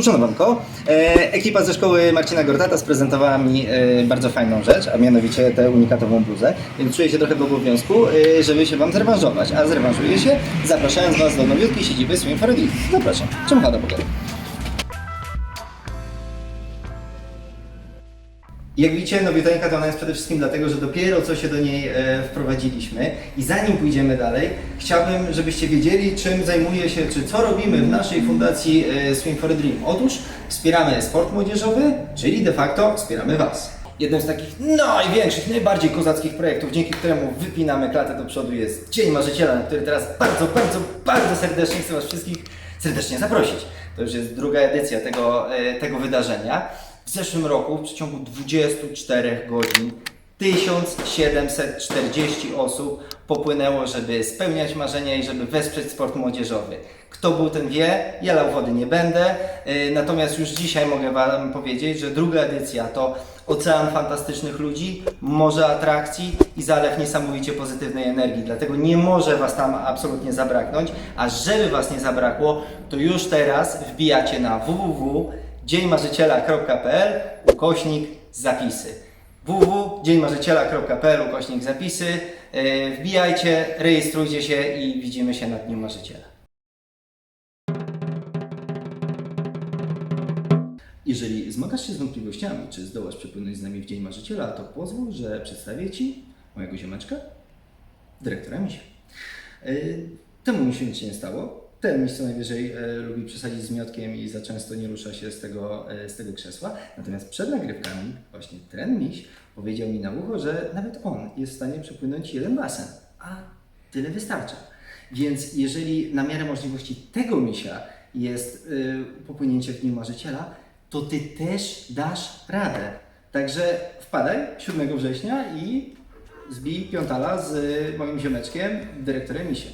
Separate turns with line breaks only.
Uszanowanko. E, ekipa ze szkoły Marcina Gortata sprezentowała mi e, bardzo fajną rzecz, a mianowicie tę unikatową bluzę, więc czuję się trochę w obowiązku, e, żeby się Wam zrewanżować. A zrewanżuję się, zapraszając Was do nowiutkiej siedziby Swim for a Deal. Zapraszam. Czym Jak widzicie, nowiuteńka to ona jest przede wszystkim dlatego, że dopiero co się do niej e, wprowadziliśmy i zanim pójdziemy dalej, chciałbym, żebyście wiedzieli, czym zajmuje się, czy co robimy w naszej fundacji e, Swim for a Dream. Otóż wspieramy sport młodzieżowy, czyli de facto wspieramy Was. Jednym z takich największych, najbardziej kozackich projektów, dzięki któremu wypinamy klatę do przodu jest Dzień Marzyciela, na który teraz bardzo, bardzo, bardzo serdecznie chcę Was wszystkich serdecznie zaprosić. To już jest druga edycja tego, e, tego wydarzenia. W zeszłym roku w przeciągu 24 godzin 1740 osób popłynęło, żeby spełniać marzenia i żeby wesprzeć sport młodzieżowy. Kto był, ten wie, ja lał wody nie będę, yy, natomiast już dzisiaj mogę Wam powiedzieć, że druga edycja to ocean fantastycznych ludzi, morze atrakcji i zalew niesamowicie pozytywnej energii. Dlatego nie może Was tam absolutnie zabraknąć, a żeby Was nie zabrakło, to już teraz wbijacie na www.dzieńmarzyciela.pl ukośnik zapisy www.dzieńmarzyciela.pl ukośnik zapisy. Yy, Wbijajcie, rejestrujcie się i widzimy się na Dniu Marzyciela. Jeżeli zmagasz się z wątpliwościami, czy zdołasz przepłynąć z nami w Dzień Marzyciela, to pozwól, że przedstawię Ci mojego ziomeczka, dyrektora Misia. Yy, Temu mi się nic nie stało. Ten miś co najwyżej e, lubi przesadzić z miotkiem i za często nie rusza się z tego, e, z tego krzesła. Natomiast przed nagrywkami właśnie ten miś powiedział mi na ucho, że nawet on jest w stanie przepłynąć jeden basen. A tyle wystarcza. Więc jeżeli na miarę możliwości tego misia jest y, popłynięcie w Dniu Marzyciela, to Ty też dasz radę. Także wpadaj 7 września i zbij piątala z moim ziomeczkiem, dyrektorem Misiem.